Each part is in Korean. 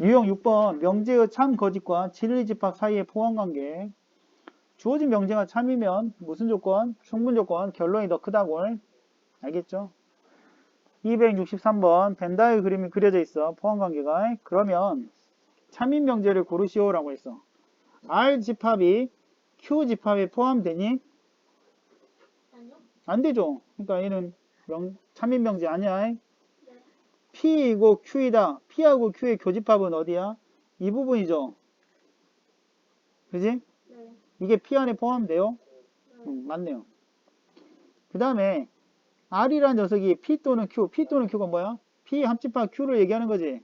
유형 6번 명제의 참 거짓과 진리 집합 사이의 포함관계. 주어진 명제가 참이면 무슨 조건? 충분 조건 결론이 더 크다고 알겠죠? 263번 벤다의 그림이 그려져 있어 포함관계가 그러면 참인 명제를 고르시오 라고 했어. R 집합이 Q 집합에 포함되니? 안 되죠. 그러니까 얘는 명, 참인 명제 아니야 P이고 Q이다. P하고 Q의 교집합은 어디야? 이 부분이죠. 그지? 네. 이게 P 안에 포함돼요? 네. 응, 맞네요. 그 다음에 R이라는 녀석이 P 또는 Q, P 또는 Q가 뭐야? P 합집합 Q를 얘기하는 거지.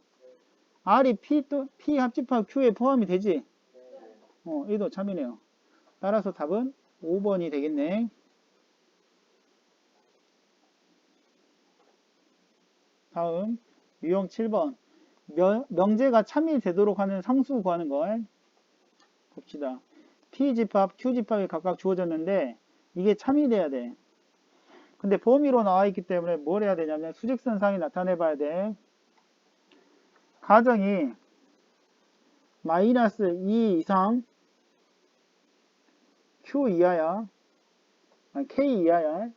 R이 P, 또, P 합집합 Q에 포함이 되지? 어, 얘도 참이네요. 따라서 답은 5번이 되겠네. 다음 유형 7번 명, 명제가 참이 되도록 하는 상수 구하는 걸 봅시다. P집합, Q집합이 각각 주어졌는데 이게 참이 돼야 돼. 근데 범위로 나와 있기 때문에 뭘 해야 되냐면 수직선 상이 나타내 봐야 돼. 가정이 마이너스 2 이상 Q 이하야. 아니, K 이하야.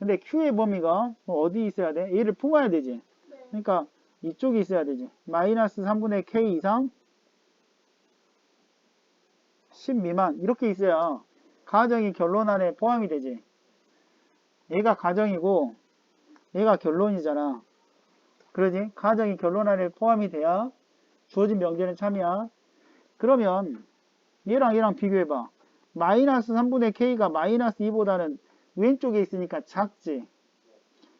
근데 Q의 범위가 뭐 어디 있어야 돼? 얘를 품어야 되지. 네. 그러니까 이쪽이 있어야 되지. 마이너스 3분의 K 이상 10 미만 이렇게 있어야 가정이 결론 안에 포함이 되지. 얘가 가정이고 얘가 결론이잖아. 그러지? 가정이 결론 안에 포함이 돼야 주어진 명제는 참이야. 그러면 얘랑 얘랑 비교해봐. 마이너스 3분의 K가 마이너스 2보다는 왼쪽에 있으니까 작지.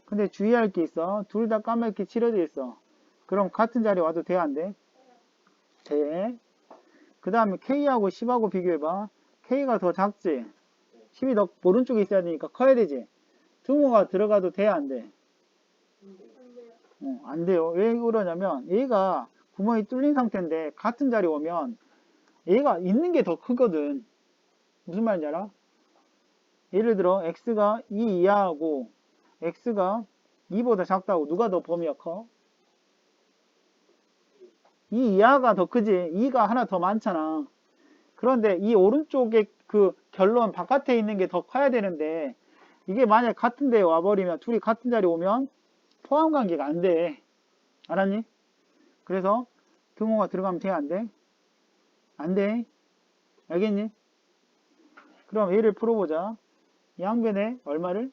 근데 주의할 게 있어. 둘 다 까맣게 칠해져 있어. 그럼 같은 자리 와도 돼, 안 돼? 돼. 그 다음에 K하고 10하고 비교해봐. K가 더 작지? 10이 더 오른쪽에 있어야 되니까 커야 되지? 등호가 들어가도 돼, 안 돼? 어, 안 돼요. 왜 그러냐면 얘가 구멍이 뚫린 상태인데 같은 자리 오면 얘가 있는 게 더 크거든. 무슨 말인지 알아? 예를 들어 x가 2 이하하고 x가 2보다 작다고 누가 더 범위가 커? 2 이하가 더 크지 2가 하나 더 많잖아 그런데 이 오른쪽에 그 결론 바깥에 있는 게 더 커야 되는데 이게 만약 같은 데에 와버리면 둘이 같은 자리 오면 포함 관계가 안 돼. 알았니? 그래서 등호가 들어가면 돼, 안 돼? 안 돼. 알겠니? 그럼 얘를 풀어보자. 양변에 얼마를?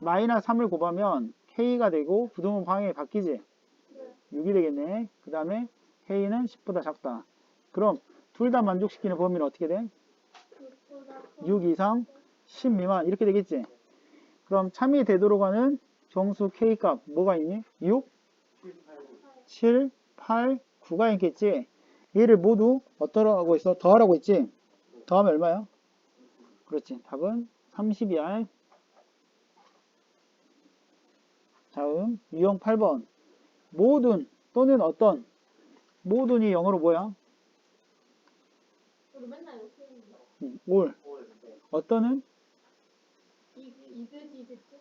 마이너스 3을 곱하면 K가 되고 부등호 방향이 바뀌지? 네. 6이 되겠네. 그 다음에 K는 10보다 작다. 그럼 둘 다 만족시키는 범위는 어떻게 돼? 그보다 6 이상 10 미만 이렇게 되겠지? 그럼 참이 되도록 하는 정수 K 값 뭐가 있니? 6, 7, 8, 9가 있겠지? 얘를 모두 어떠라고 있어? 더하라고 있지? 더하면 얼마야? 그렇지. 답은 30이야. 다음 유형 8번 모든 또는 어떤 모든이 영어로 뭐야? 올 어떤은 이 이그지스트?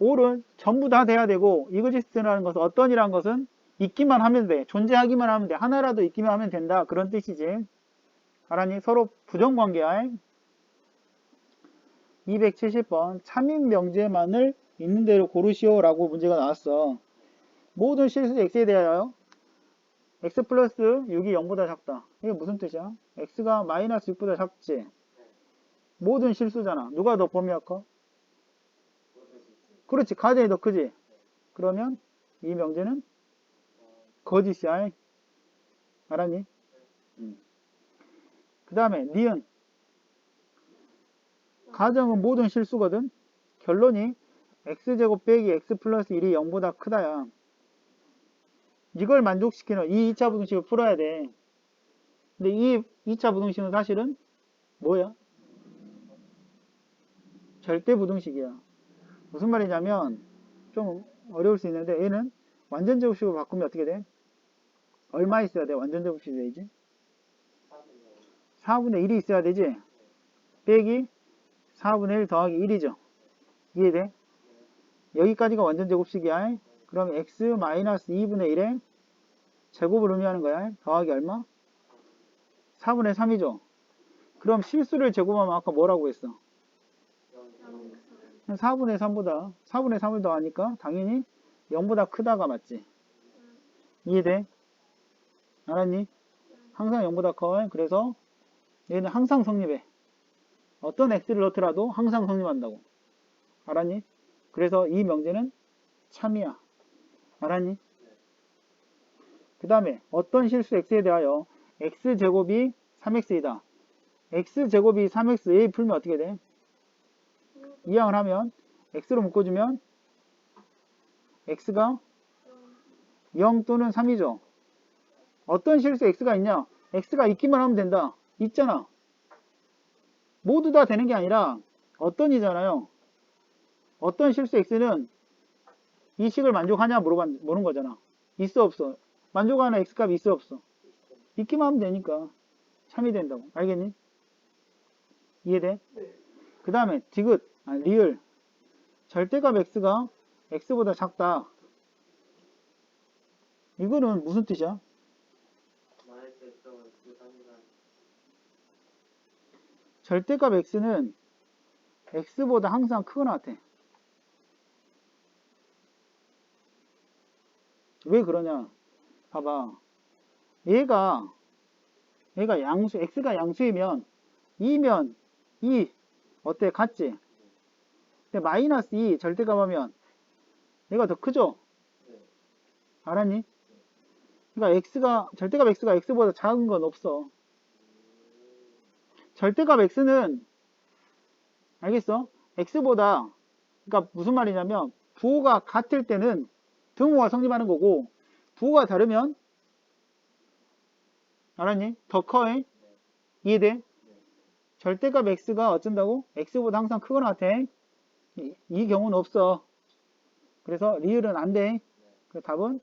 올은 전부 다 돼야 되고 이그지스트라는 것은 어떤이라는 것은 있기만 하면 돼. 존재하기만 하면 돼. 하나라도 있기만 하면 된다. 그런 뜻이지. 알았니? 서로 부정관계야. 270번 참인 명제만을 있는 대로 고르시오 라고 문제가 나왔어. 모든 실수 x에 대하여 x 플러스 6이 0보다 작다. 이게 무슨 뜻이야? x가 마이너스 6보다 작지? 모든 실수잖아. 누가 더 범위가 커? 그렇지. 가정이 더 크지? 그러면 이 명제는 거짓이야. 알았니? 그 다음에 니은 가정은 모든 실수거든. 결론이 x제곱 빼기 x 플러스 1이 0보다 크다야. 이걸 만족시키는 이 2차 부등식을 풀어야 돼. 근데 이 2차 부등식은 사실은 뭐야? 절대 부등식이야. 무슨 말이냐면 좀 어려울 수 있는데 얘는 완전 제곱식으로 바꾸면 어떻게 돼? 얼마 있어야 돼? 완전 제곱식이 되지? 4분의 1이 있어야 되지? 빼기 4분의 1 더하기 1이죠. 이해돼? 여기까지가 완전 제곱식이야. 그럼 x 마이너스 2분의 1의 제곱을 의미하는 거야. 더하기 얼마? 4분의 3이죠. 그럼 실수를 제곱하면 아까 뭐라고 했어? 4분의 3보다 4분의 3을 더하니까 당연히 0보다 크다가 맞지. 이해돼? 알았니? 항상 0보다 커. 그래서 얘는 항상 성립해. 어떤 x를 넣더라도 항상 성립한다고. 알았니? 그래서 이 명제는 참이야. 알았니? 그 다음에 어떤 실수 x에 대하여 x제곱이 3x이다. x제곱이 3x a 풀면 어떻게 돼? 이항을 하면 x로 묶어주면 x가 0 또는 3이죠. 어떤 실수 x가 있냐? x가 있기만 하면 된다. 있잖아. 모두 다 되는 게 아니라 어떤 이잖아요. 어떤 실수 x는 이 식을 만족하냐 물은 거잖아. 있어 없어. 만족하는 x값이 있어 없어. 있기만 하면 되니까 참이 된다고. 알겠니? 이해돼? 그 다음에 디귿, 아, 리을 절대값 x가 x보다 작다. 이거는 무슨 뜻이야? 절대값 x는 x보다 항상 크거나 같아. 왜 그러냐? 봐봐. 얘가 얘가 양수 x가 양수이면 2면 2 어때? 같지? 근데 마이너스 2 절대값 하면 얘가 더 크죠? 알았니? 그러니까 x가 절대값 x가 x보다 작은 건 없어. 절대값 x는 알겠어? x보다 그러니까 무슨 말이냐면 부호가 같을 때는 등호가 성립하는 거고 부호가 다르면 알았니? 더 커. 이해돼? 절대값 x가 어쩐다고? x보다 항상 크거나 같아. 이, 이 경우는 없어. 그래서 리을은 안 돼. 그 답은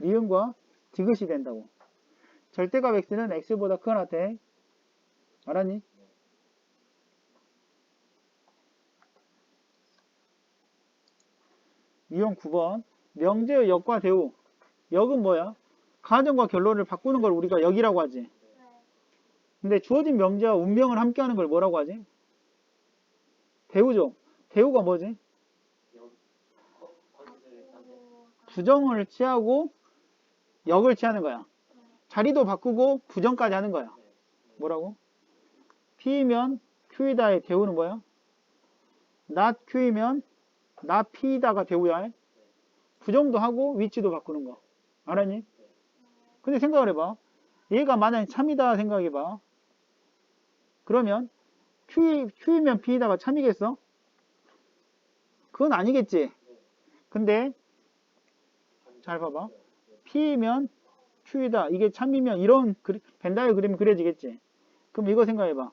리은과 디귿이 된다고. 절대값 x는 x보다 크거나 같아. 알았니? 유형 9번. 명제의 역과 대우. 역은 뭐야? 가정과 결론을 바꾸는 걸 우리가 역이라고 하지. 근데 주어진 명제와 운명을 함께하는 걸 뭐라고 하지? 대우죠. 대우가 뭐지? 부정을 취하고 역을 취하는 거야. 자리도 바꾸고 부정까지 하는 거야. 뭐라고? P이면 Q이다의 대우는 뭐야? not Q이면 P이다가 대우야. 부정도 하고 위치도 바꾸는 거. 알았니? 근데 생각을 해봐. 얘가 만약에 참이다 생각해봐. 그러면 Q, Q이면 P이다가 참이겠어? 그건 아니겠지. 근데 잘 봐봐. P이면 Q이다. 이게 참이면 이런 그리- 벤다이어 그림이 그려지겠지. 그럼 이거 생각해봐.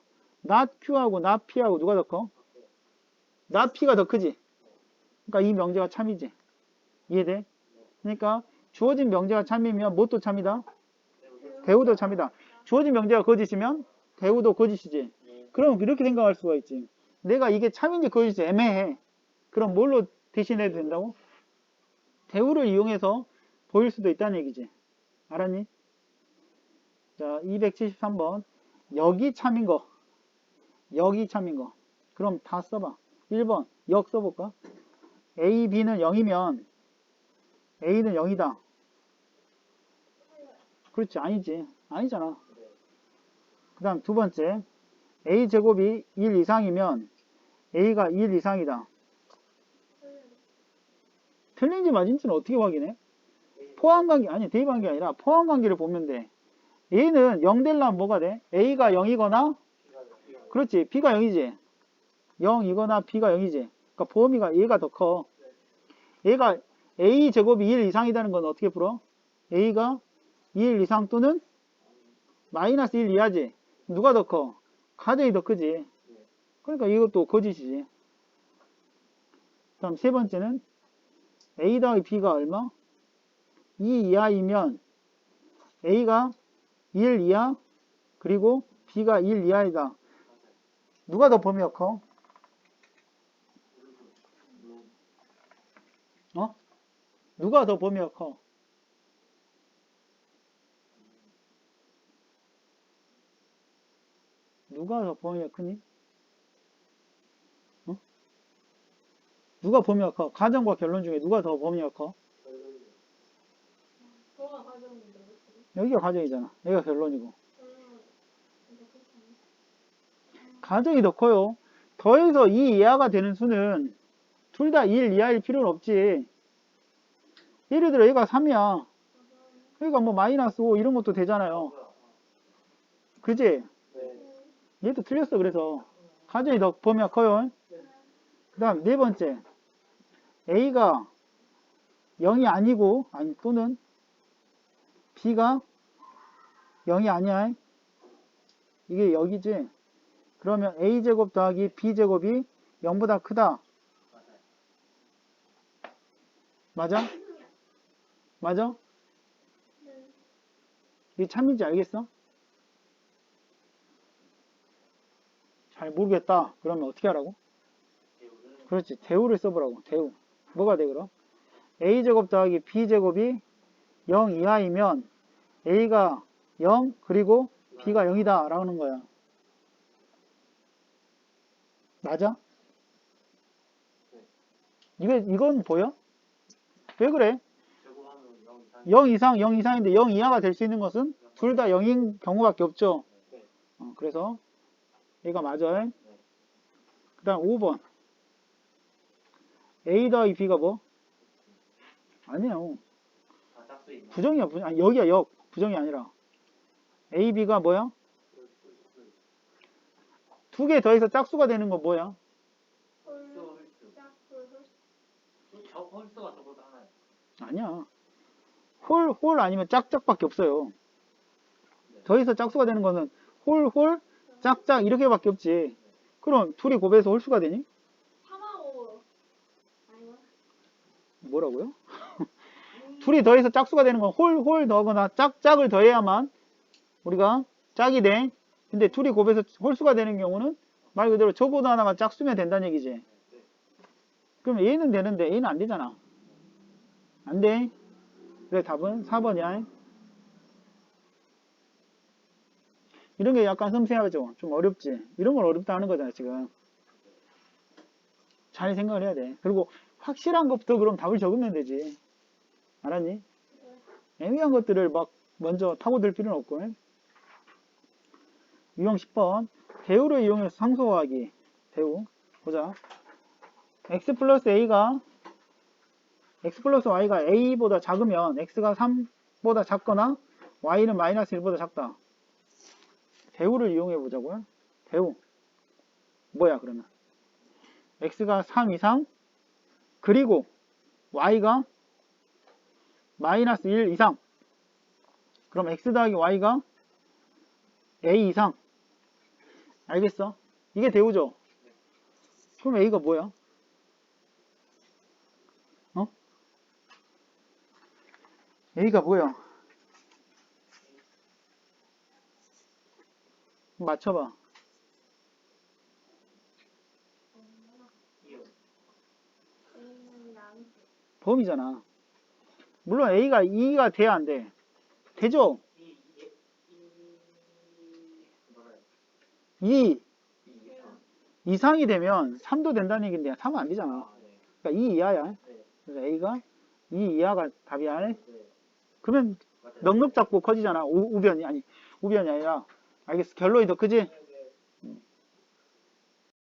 not Q하고 not P하고 누가 더 커? not P가 더 크지. 그러니까 이 명제가 참이지. 이해돼? 그러니까 주어진 명제가 참이면 무엇도 참이다? 대우도 참이다. 주어진 명제가 거짓이면 대우도 거짓이지. 그럼 이렇게 생각할 수가 있지. 내가 이게 참인지 거짓인지 애매해. 그럼 뭘로 대신해도 된다고? 대우를 이용해서 보일 수도 있다는 얘기지. 알았니? 자, 273번. 여기 참인 거. 여기 참인 거. 그럼 다 써봐. 1번. 역 써볼까? A, B는 0이면 A는 0이다. 그렇지. 아니지. 아니잖아. 그 다음 두 번째. A 제곱이 1 이상이면 A가 1 이상이다. 틀린지 맞은지는 어떻게 확인해? 포함관계, 아니 대입관계 아니라 포함관계를 보면 돼. A는 0 되려면 뭐가 돼? A가 0이거나 그렇지. B가 0이지. 0이거나 B가 0이지. 그러니까 보험이가 얘가 더 커. 얘가 A 제곱이 1 이상이라는 건 어떻게 풀어? A가 1 이상 또는 마이너스 1 이하지. 누가 더 커? 가정이 더 크지. 그러니까 이것도 거짓이지. 다음 세 번째는 A 더하기 B가 얼마? 2 이하이면 A가 1 이하 그리고 B가 1 이하이다. 누가 더 범위가 커? 어? 누가 더 범위가 커? 누가 더 범위가 크니? 어? 누가 범위가 커? 가정과 결론 중에 누가 더 범위가 커? 여기가 가정이잖아. 여기가 결론이고. 가정이 더 커요. 더해서 2 이하가 되는 수는 둘 다 1 이하일 필요는 없지. 예를 들어 얘가 3이야. 그러니까 뭐 마이너스 5 이런 것도 되잖아요. 그지? 네. 얘도 틀렸어. 그래서 가정이 더 범위가 커요. 그 다음 네 번째. A가 0이 아니고 아니 또는 B가 0이 아니야. 이게 여기지. 그러면 A제곱 더하기 B제곱이 0보다 크다. 맞아? 맞아? 네. 이게 참인지 알겠어? 잘 모르겠다. 그러면 어떻게 하라고? 그렇지. 대우를 써보라고. 대우. 뭐가 돼, 그럼? A제곱 더하기 B제곱이 0 이하이면 A가 0, 그리고 B가 0이다. 라는 거야. 맞아? 이거, 이건 보여? 왜 그래? 제곱하면 0 이상 0 이상, 0 이상인데 0 이하가 될 수 있는 것은 둘 다 0인 경우밖에 없죠. 네. 어, 그래서 얘가 맞아요. 그 다음 5번. A 더하기 B가 뭐? 아니에요. 부정이야, 부정. 아니, 여기야, 역. 부정이 아니라. A, B가 뭐야? 두 개 더해서 짝수가 되는 건 뭐야? 홀수 홀, 홀수 짝, 홀, 홀. 저 홀수가 저보다 하나요 아니야. 홀, 홀 아니면 짝짝밖에 없어요. 더해서 짝수가 되는 거는 홀, 홀, 짝짝 이렇게밖에 없지. 그럼 둘이 곱해서 홀수가 되니? 3하고 아니야? 뭐라고요? 둘이 더해서 짝수가 되는 건 홀, 홀 더하거나 짝짝을 더해야만 우리가 짝이 돼. 근데 둘이 곱해서 홀수가 되는 경우는 말 그대로 저보다 하나가 짝수면 된다는 얘기지. 그럼 A는 되는데 A는 안 되잖아. 안 돼. 그래 답은 4번이야. 이런 게 약간 섬세하죠. 좀 어렵지. 이런 걸 어렵다 하는 거잖아, 지금. 잘 생각을 해야 돼. 그리고 확실한 것부터 그럼 답을 적으면 되지. 알았니? 애매한 것들을 막 먼저 타고들 필요는 없고. 유형 10번. 대우를 이용해서 상수화하기. 대우. 보자. X 플러스 a가 x 플러스 y가 a보다 작으면 x가 3보다 작거나 y는 마이너스 1보다 작다. 대우를 이용해 보자고요. 대우. 뭐야 그러면? x가 3 이상 그리고 y가 마이너스 1 이상 그럼 x 더하기 y가 a 이상 알겠어? 이게 대우죠? 그럼 a가 뭐야? A가 뭐야? 맞춰봐. 범위잖아 물론 a가 2가 돼야 안 돼? 되죠? 이 이게 이 뭐라 2이 이상 이상이 되면 3도 된다는 얘기인데 3은 안 되잖아. 그러니까 2 이하야 네. 그래서 a가 2 이하가 답이야 네. 그러면. 넉넉 잡고 커지잖아 우, 우변이 아니 우변이 아니라 알겠어 결론이 더 크지?